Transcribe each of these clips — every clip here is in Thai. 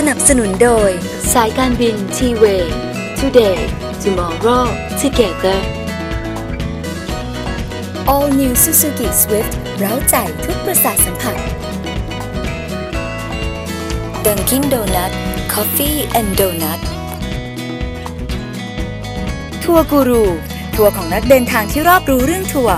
สนับสนุนโดย สายการบินทีเว today tomorrow together All New Suzuki Swift เร้าใจทุกประสาทสัมผัส Dunkin' Donut Coffee and Donut ทัวร์กูรู ทัวร์ของนักเดินทางที่รอบรู้เรื่องทัวร์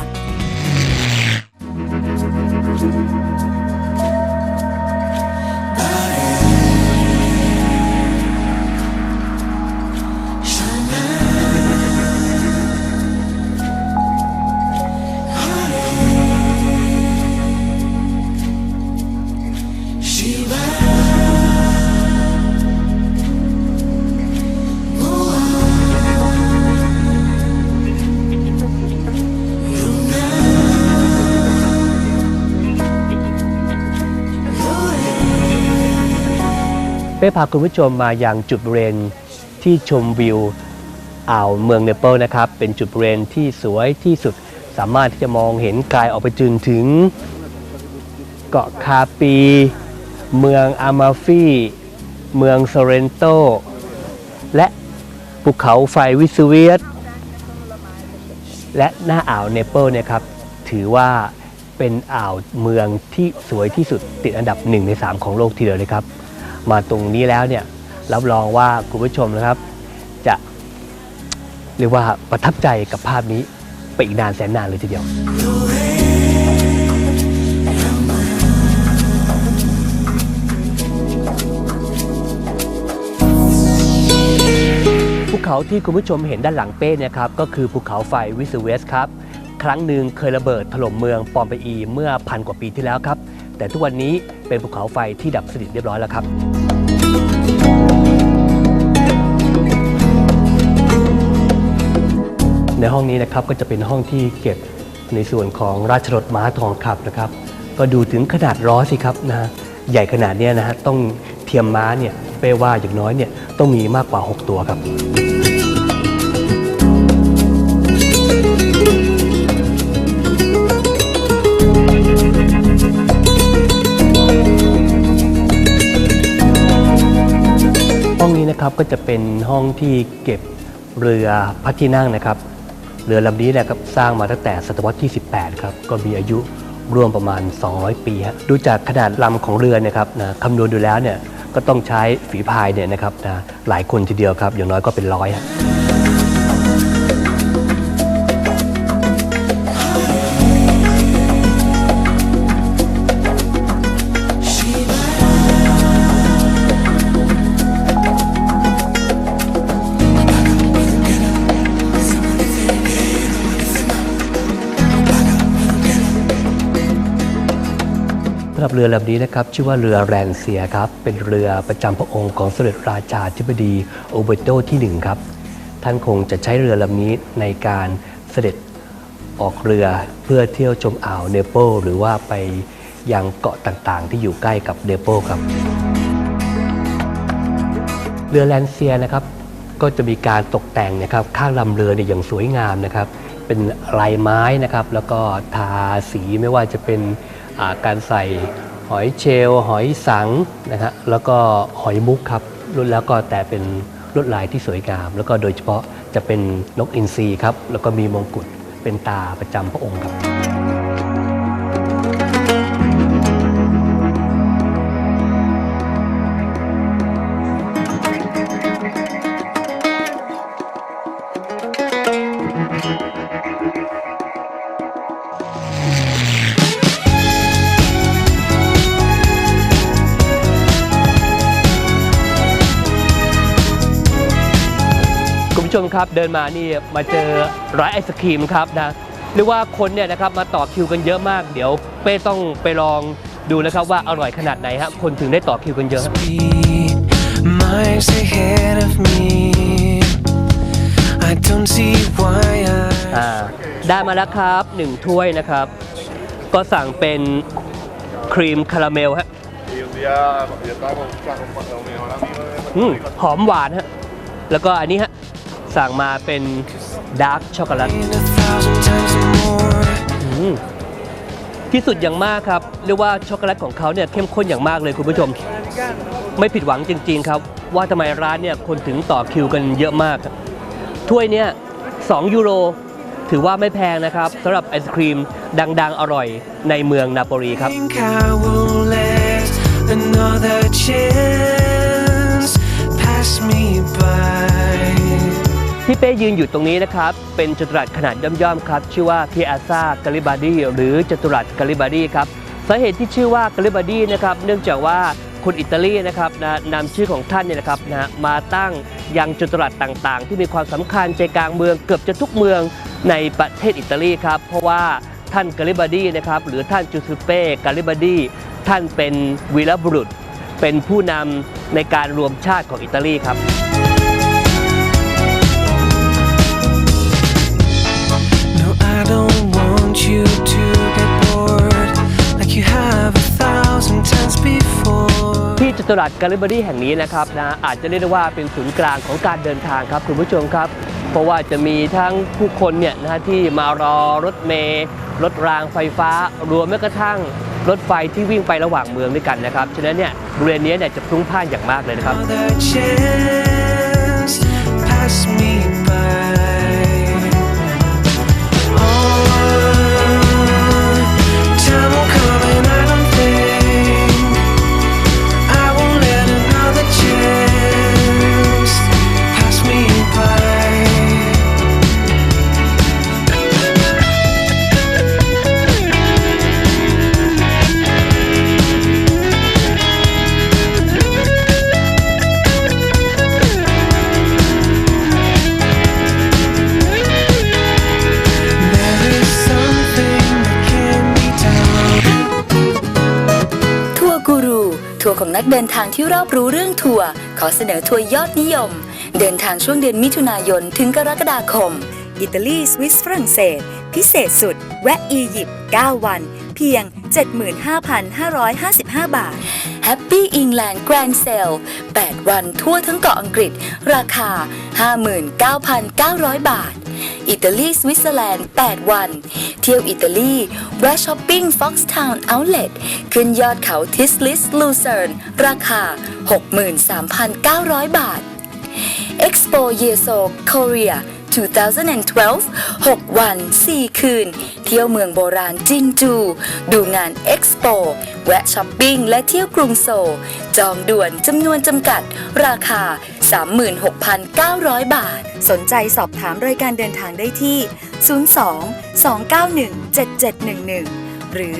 เป้พาคุณผู้ชมมาอยังจุดบริเวณที่ชมวิวอ่าวเมืองเนเปิลนะครับ เป็นจุดบริเวณที่สวยที่สุด สามารถที่จะมองเห็นไกลออกไปจนถึง เกาะคาปี เมืองอามาฟีเมืองโซเรนโต และภูเขาไฟวิสเวียสและหน้าอ่าวเนเปิลเนี่ยครับ ถือว่าเป็นอ่าวเมืองที่สวยที่สุดติดอันดับ1ใน3ของโลกทีเดียวเลยครับ มาตรงนี้แล้วเนี่ยรับรองว่าคุณผู้ชมนะครับ จะเรียกว่าประทับใจกับภาพนี้ไปอีกนานแสนนานเลยทีเดียว ภูเขาที่คุณผู้ชมเห็นด้านหลังเป้เนี่ยครับก็คือภูเขาไฟวิสเวสครับ รั้งหนึ่งเคยระเบิดถล่มเมืองปอมเปอีเมื่อพันกว่าปีที่แล้วครับ แต่ทุกวันนี้เป็นภูเขาไฟที่ดับสนิทเรียบร้อยแล้วครับ ในห้องนี้นะครับก็จะเป็นห้องที่เก็บในส่วนของราชรถม้าทองคำนะครับ ก็ดูถึงขนาดล้อสิครับนะใหญ่ขนาดเนี้ยนะฮะต้องเทียมม้าเนี่ยเป้ว่าอย่างน้อยเนี่ยต้องมีมากกว่า 6 ตัวครับ นะครับก็จะเป็นห้องที่เก็บเรือพระที่นั่งนะครับ เรือลำนี้แหละครับสร้างมาตั้งแต่ศตวรรษที่ 18 ครับ ก็มีอายุรวมประมาณ 200 ปีฮะดูจากขนาดลำของเรือนะครับนะคำนวณดูแล้วเนี่ยก็ต้องใช้ฝีพายเนี่ยนะครับนะหลายคนทีเดียวครับ อย่างน้อยก็เป็นร้อยฮะ รับเรือลำนี้นะครับชื่อว่าเรือแรนเซียครับเป็นเรือประจำพระองค์ของสมเด็จราชาธิบดีโอเบโตที่หนึ่งครับท่านคงจะใช้เรือลำนี้ในการเสด็จออกเรือเพื่อเที่ยวชมอ่าวเนเปิลหรือว่าไปยังเกาะต่างๆ ที่อยู่ใกล้กับเนเปิลครับ เรือแลนเซียนะครับก็จะมีการตกแต่งนะครับข้างลำเรือเนี่ยอย่างสวยงามนะครับ เป็นลายไม้นะครับ แล้วก็ทาสีไม่ว่าจะเป็น การใส่หอยเชลล์หอยสังนะฮะแล้วก็หอยมุกครับรุ่นแล้วก็แต่เป็นลวดลายที่สวยงาม แล้วก็โดยเฉพาะจะเป็นนกอินทรีครับแล้วก็มีมงกุฎเป็นตาประจำพระองค์ครับ ผู้ชมครับเดินมานี่มาเจอร้านไอศครีมครับนะเรียกว่าคนเนี่ยนะครับมาต่อคิวกันเยอะมาก เดี๋ยวเป้ต้องไปลองดูนะครับว่าอร่อยขนาดไหนฮะคนถึงได้ต่อคิวกันเยอะ Speed miles ahead of me. I don't see why I. อ่าได้มาแล้วครับหนึ่งถ้วยนะครับ ก็สั่งเป็นครีมคาราเมลฮะ Y un día yo estaba con, con, con mi mejor amigo de Puerto อืม Rico. หอมหวานฮะ แล้วก็อันนี้ฮะ สั่งมาเป็นดาร์กช็อกโกแลตที่สุดอย่างมากครับ เรียกว่าช็อกโกแลตของเขาเนี่ยเข้มข้นอย่างมากเลยคุณผู้ชม ไม่ผิดหวังจริง ๆ ครับ ว่าทำไมร้านเนี่ยคนถึงต่อคิวกันเยอะมาก ถ้วยเนี่ย2ยูโรถือว่าไม่แพงนะครับสำหรับไอศครีมดัง ๆ อร่อยในเมืองนาโปลีครับ another chance pass me by. ที่เป้ยืนอยู่ตรงนี้นะครับ เป็นจัตุรัสขนาดย่อมๆครับ ชื่อว่า Piazza Garibaldi หรือจัตุรัสกาลิบาดีครับสาเหตุที่ชื่อว่ากาลิบาดีนะครับเนื่องจากว่าคนอิตาลีนะครับนะนำชื่อของท่านเนี่ยนะครับนะมาตั้งยังจัตุรัสต่างๆ ที่มีความสำคัญใจกลางเมืองเกือบจะทุกเมืองในประเทศอิตาลีครับเพราะว่าท่านกาลิบาดีนะครับหรือท่านจูซิเป้กาลิบาดีท่านเป็นวีรบุรุษ เป็นผู้นำในการรวมชาติของอิตาลีครับ ตุรัสกาลิบารีแห่งนี้นะครับนะอาจจะเรียกได้ว่าเป็นศูนย์กลางของการเดินทางครับคุณผู้ชมครับ เพราะว่าจะมีทั้งผู้คนเนี่ยนะฮะที่มารอรถเมล์รถรางไฟฟ้า รวมแม้กระทั่งรถไฟที่วิ่งไประหว่างเมืองด้วยกันนะครับฉะนั้นเนี่ยบริเวณนี้เนี่ยจะพลุ่งพล่านอย่างมากเลยนะครับ pass me by. ทัวร์ของนักเดินทางที่รอบรู้เรื่องทัวร์ขอเสนอทัวร์ยอดนิยม เดินทางช่วงเดือนมิถุนายนถึงกรกฎาคม อิตาลีสวิสฝรั่งเศส พิเศษสุด แวะอียิปต์9 วัน เพียง 75,555 บาท Happy England Grand Sale 8 วันทั่วทั้งเกาะอังกฤษ ราคา 59,900 บาท อิตาลีสวิตเซอร์แลนด์ 8 วัน เที่ยวอิตาลีแวะช้อปปิ้ง Foxtown Outlet ขึ้นยอดเขาทิสลิสลูเซิร์นราคา 63,900 บาท Expo Yeso Korea 2012 6 วัน 4 คืน เที่ยวเมืองโบราณจินจู ดูงาน Expo แวะช้อปปิ้งและเที่ยวกรุงโซลจองด่วนจำนวนจำกัด ราคา 36,900 บาท สนใจสอบถามรายการเดินทางได้ที่ 02 291 7711 หรือ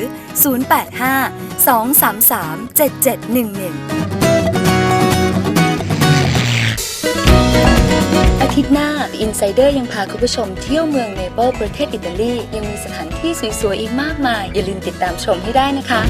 085 233 7711 อาทิตย์หน้า The Insider ยังพาคุณผู้ชมเที่ยวเมืองเนเปิลประเทศอิตาลี ยังมีสถานที่สวยๆ อีกมากมาย อย่าลืมติดตามชมให้ได้นะคะ